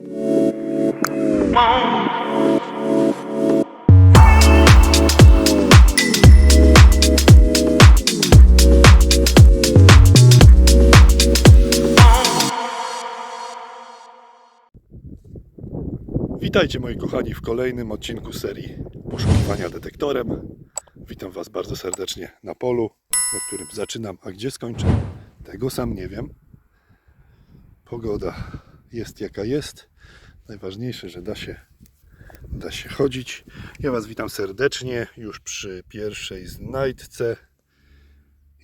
Witajcie moi kochani w kolejnym odcinku serii Poszukiwania detektorem. Witam Was bardzo serdecznie na polu, na którym zaczynam, a gdzie skończę, tego sam nie wiem. Pogoda jest jaka jest. Najważniejsze, że da się, da się chodzić. Ja Was witam serdecznie już przy pierwszej znajdce.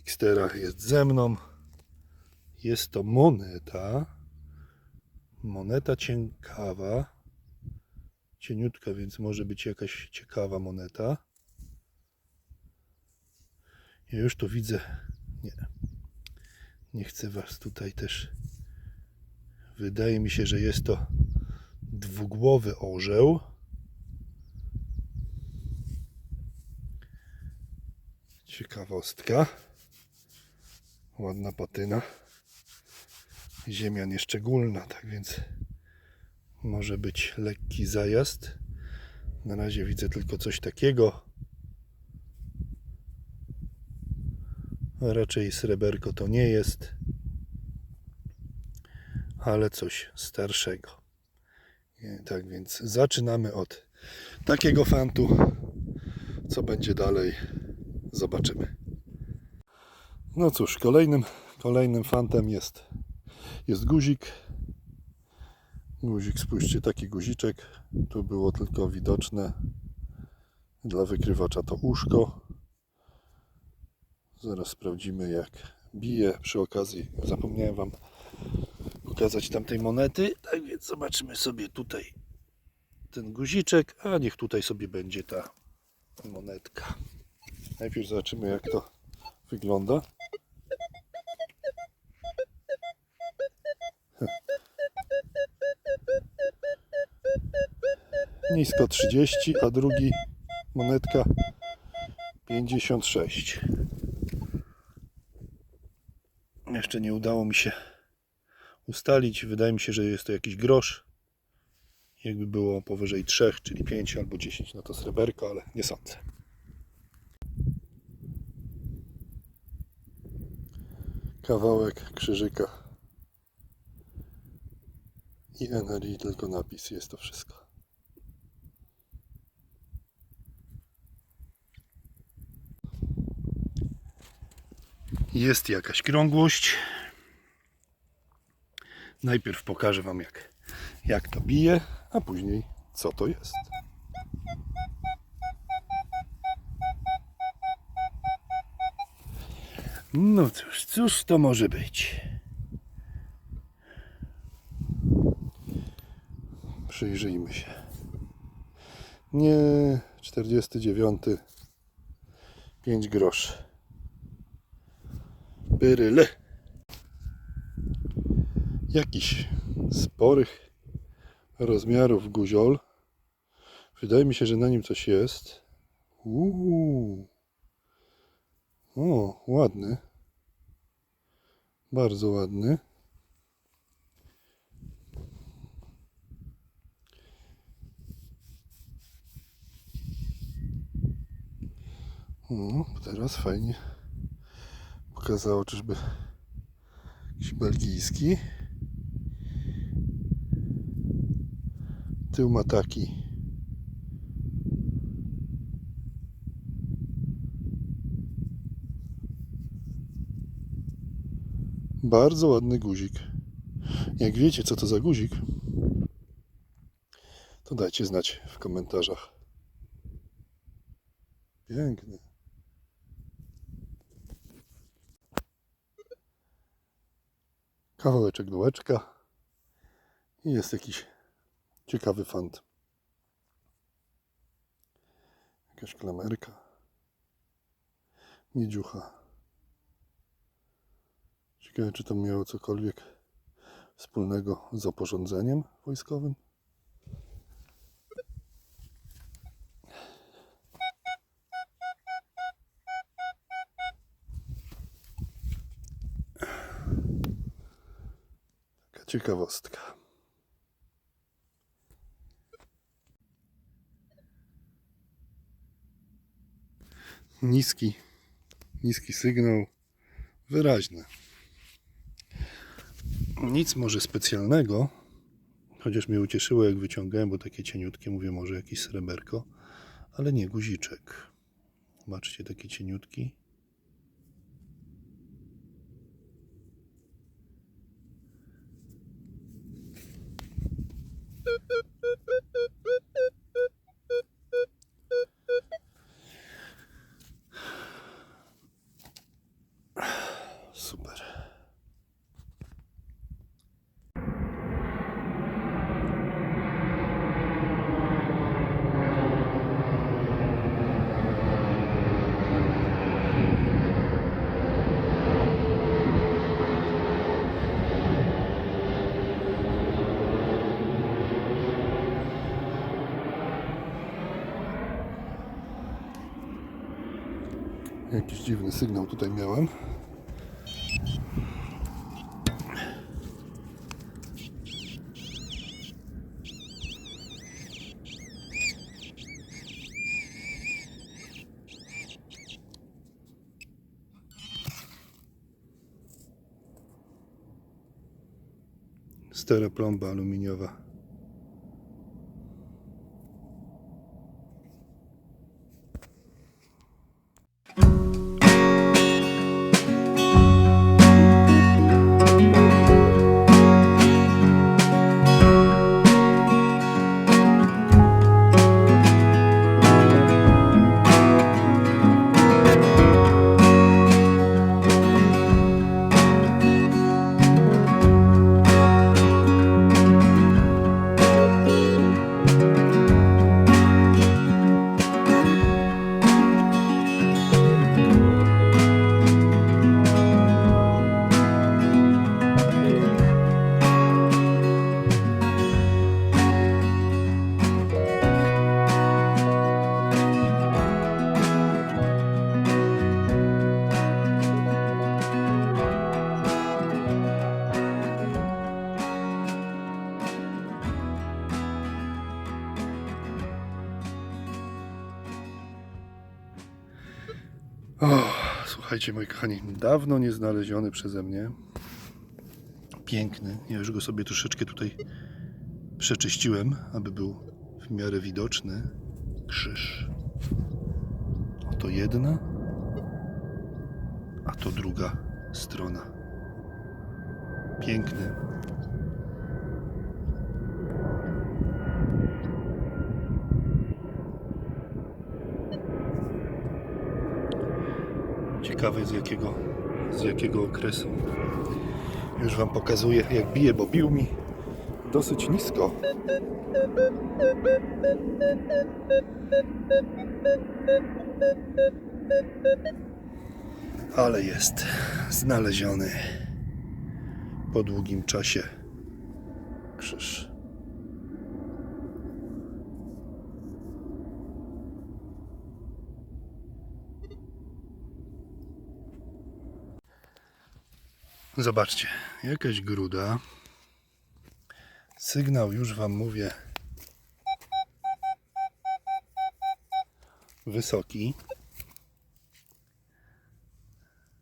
Xtera jest ze mną. Jest to moneta. Moneta ciekawa cieniutka, więc może być jakaś ciekawa moneta. Ja już to widzę. Nie. Nie chcę Was tutaj też. Wydaje mi się, że jest to dwugłowy orzeł. Ciekawostka. Ładna patyna. Ziemia nieszczególna, tak więc może być lekki zajazd. Na razie widzę tylko coś takiego. Raczej sreberko to nie jest, ale coś starszego. Tak więc zaczynamy od takiego fantu. Co będzie dalej, zobaczymy. No cóż, kolejnym, kolejnym fantem jest, jest guzik. Guzik, spójrzcie, taki guziczek. Tu było tylko widoczne dla wykrywacza to uszko. Zaraz sprawdzimy jak bije. Przy okazji zapomniałem Wam pokazać tamtej monety. Tak więc zobaczymy sobie tutaj ten guziczek, a niech tutaj sobie będzie ta monetka. Najpierw zobaczymy jak to wygląda. nisko 30, a drugi monetka 56. Jeszcze nie udało mi się ustalić. Wydaje mi się, że jest to jakiś grosz. Jakby było powyżej 3, czyli 5 albo 10, no to sreberko, ale nie sądzę. Kawałek krzyżyka i NRI, tylko napis, jest to wszystko. Jest jakaś krągłość. Najpierw pokażę Wam, jak, jak to bije, a później co to jest. No cóż, cóż to może być? Przyjrzyjmy się. Nie, 49. 5 groszy. Byryle. Jakiś sporych rozmiarów guziol. Wydaje mi się, że na nim coś jest. Uuu. O, ładny. Bardzo ładny. O, teraz fajnie pokazało, czyżby jakiś belgijski. Tył ma taki. Bardzo ładny guzik. Jak wiecie, co to za guzik, to dajcie znać w komentarzach. Piękny. kawałeczek dołeczka i jest jakiś ciekawy fant. Jakaś klamerka. Miedziucha. Ciekawe, czy to miało cokolwiek wspólnego z oporządzeniem wojskowym. Taka ciekawostka. Niski, niski sygnał, wyraźny. Nic może specjalnego, chociaż mnie ucieszyło jak wyciągałem, bo takie cieniutkie, mówię może jakieś sreberko, ale nie, guziczek. Zobaczcie, taki cieniutki. Super. Jakiś dziwny sygnał tutaj miałem. Stereoplomba aluminiowa. Słuchajcie, moi kochani, dawno nie znaleziony przeze mnie. Piękny. Ja już go sobie troszeczkę tutaj przeczyściłem, aby był w miarę widoczny. Krzyż. Oto jedna, a to druga strona. Piękny. Z jakiego, z jakiego okresu. Już Wam pokazuję jak bije, bo bił mi dosyć nisko. Ale jest znaleziony po długim czasie krzyż. Zobaczcie, jakaś gruda. Sygnał już Wam mówię. Wysoki.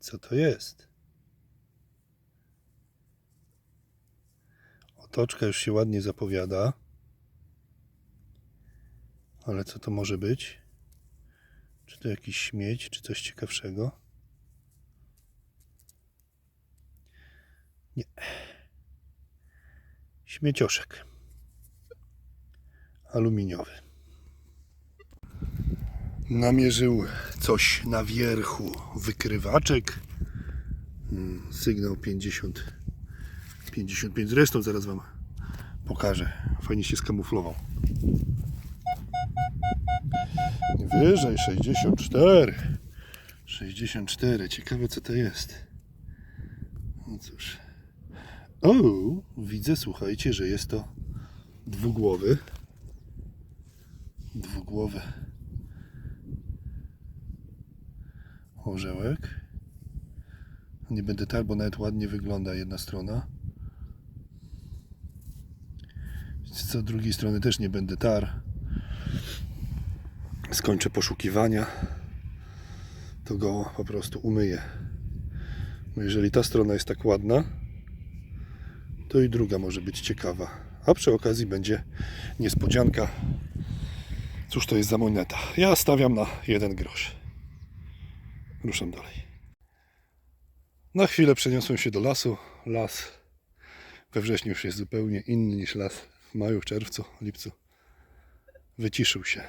Co to jest? Otoczka już się ładnie zapowiada. Ale co to może być? Czy to jakiś śmieć, czy coś ciekawszego? Nie. Śmiecioszek. Aluminiowy. Namierzył coś na wierchu. Wykrywaczek. Mm, Sygnał 50. 55. Zresztą zaraz Wam pokażę. Fajnie się skamuflował. Wyżej 64. 64. Ciekawe co to jest. No cóż. O, widzę, słuchajcie, że jest to dwugłowy. Dwugłowy orzełek. Nie będę tak, bo nawet ładnie wygląda jedna strona. Co drugiej strony też nie będę tar. Skończę poszukiwania. to go po prostu umyję. Bo jeżeli ta strona jest tak ładna, to i druga może być ciekawa. A przy okazji będzie niespodzianka. Cóż to jest za moneta? Ja stawiam na jeden grosz. Ruszam dalej. Na chwilę przeniosłem się do lasu. Las we wrześniu już jest zupełnie inny niż las w maju, czerwcu, lipcu. Wyciszył się.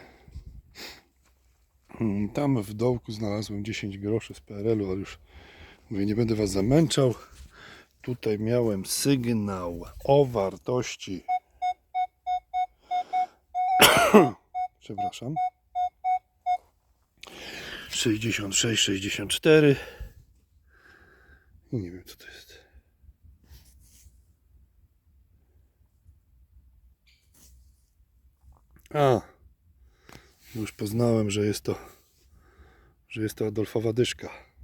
Mm, Tam w dołku znalazłem 10 groszy z PRL-u, ale już mówię, nie będę Was zamęczał. Tutaj miałem sygnał o wartości. Przepraszam. 66, 64. I nie wiem co to jest. A, już poznałem, że jest to, że jest to Adolfowa dyszka.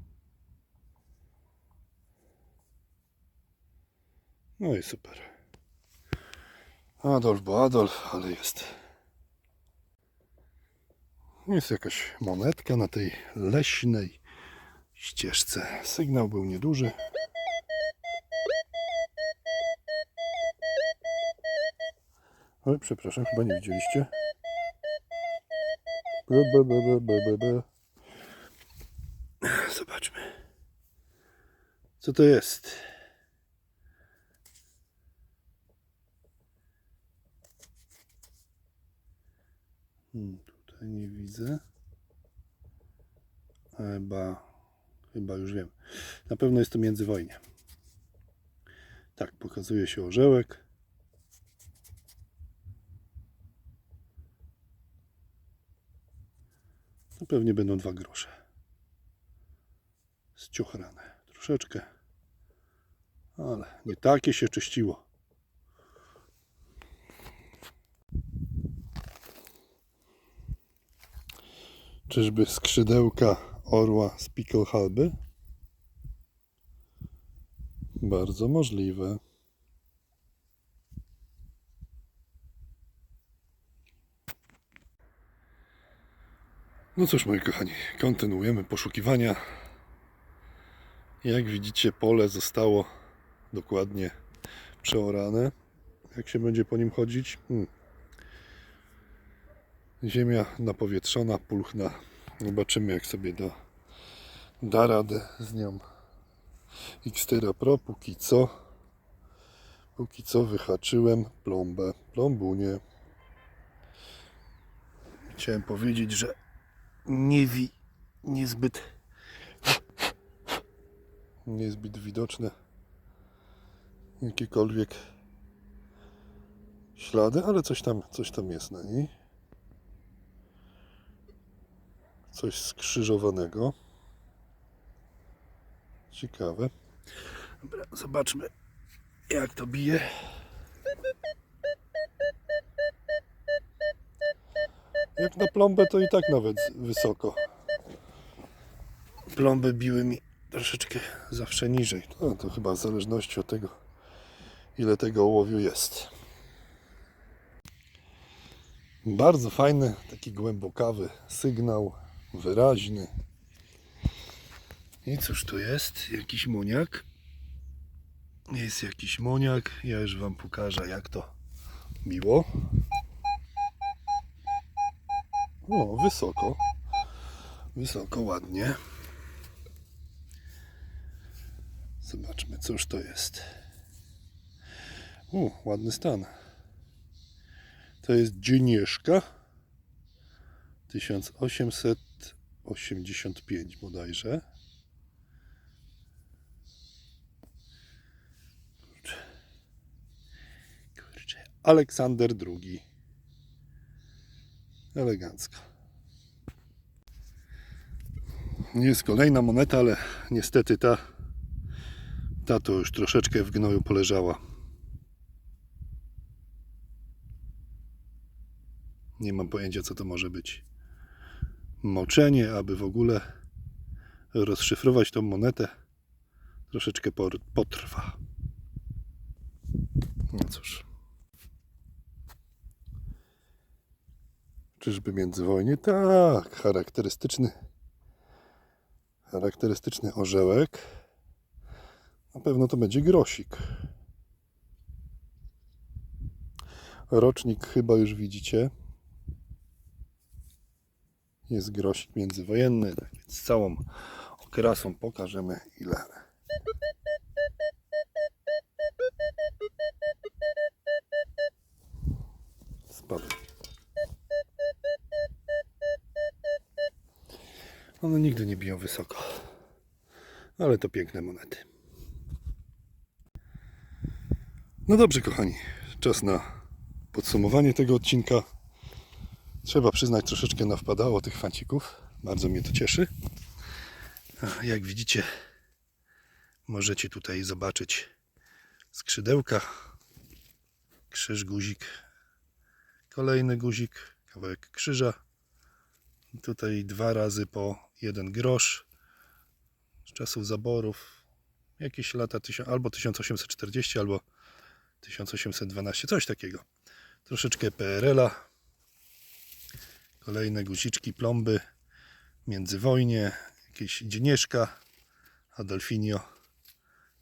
No i super. Adolf, bo Adolf, ale jest. Jest jakaś monetka na tej leśnej ścieżce. Sygnał był nieduży. Oj, przepraszam, chyba nie widzieliście. Be, be, be, be. Zobaczmy. Co to jest? Hmm, tutaj nie widzę. Chyba, chyba już wiem. Na pewno jest to międzywojnie. Tak, pokazuje się orzełek. To pewnie będą dwa grosze. Zciochrane troszeczkę. Ale nie takie się czyściło. Czyżby skrzydełka orła z Pickelhalby? Bardzo możliwe. No cóż, moi kochani, kontynuujemy poszukiwania. Jak widzicie, pole zostało dokładnie przeorane. Jak się będzie po nim chodzić? Hmm. Ziemia napowietrzona, pulchna. Zobaczymy, jak sobie da, da radę z nią Xtera Pro. Póki co, póki co wyhaczyłem plombę, plombunię. Chciałem powiedzieć, że nie wi, niezbyt niezbyt widoczne jakiekolwiek ślady, ale coś tam, coś tam jest na niej. Coś skrzyżowanego. Ciekawe. Dobra, zobaczmy jak to bije. Jak na plombę to i tak nawet wysoko. Plomby biły mi troszeczkę zawsze niżej. No, to chyba w zależności od tego, ile tego ołowiu jest. Bardzo fajny, taki głębokawy sygnał, wyraźny. I cóż tu jest? Jakiś moniak. Jest jakiś moniak. Ja już Wam pokażę, jak to miło. O, wysoko. Wysoko, ładnie. Zobaczmy, cóż to jest. U, ładny stan. To jest Dzienieszka 1885 bodajże. Kurczę. Kurczę. Aleksander II. Elegancko. Jest kolejna moneta, ale niestety ta, ta to już troszeczkę w gnoju poleżała. Nie mam pojęcia, co to może być. Moczenie, aby w ogóle rozszyfrować tą monetę, troszeczkę potrwa. No cóż. Czyżby międzywojnie? Tak, charakterystyczny Charakterystyczny orzełek. Na pewno to będzie grosik. Rocznik chyba już widzicie. Jest grosik międzywojenny, tak więc całą okrasą pokażemy ile. Spadł. One nigdy nie biją wysoko. Ale to piękne monety. No dobrze, kochani. Czas na podsumowanie tego odcinka. Trzeba przyznać, troszeczkę nawpadało tych fancików. Bardzo mnie to cieszy. Jak widzicie, możecie tutaj zobaczyć skrzydełka, krzyż, guzik, kolejny guzik, kawałek krzyża. Tutaj dwa razy po jeden grosz z czasów zaborów. Jakieś lata albo 1840, albo 1812, coś takiego. Troszeczkę PRL-a. Kolejne guziczki, plomby. Międzywojnie, jakieś dzienieszka, Adolfinio,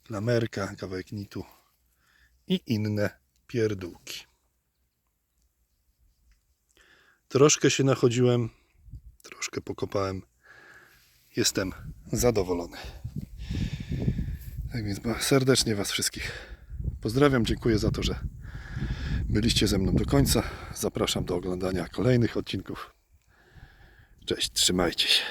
klamerka, kawałek nitu i inne pierdółki. Troszkę się nachodziłem, troszkę pokopałem. Jestem zadowolony. Tak więc serdecznie Was wszystkich pozdrawiam. Dziękuję za to, że byliście ze mną do końca. Zapraszam do oglądania kolejnych odcinków. Cześć, trzymajcie się.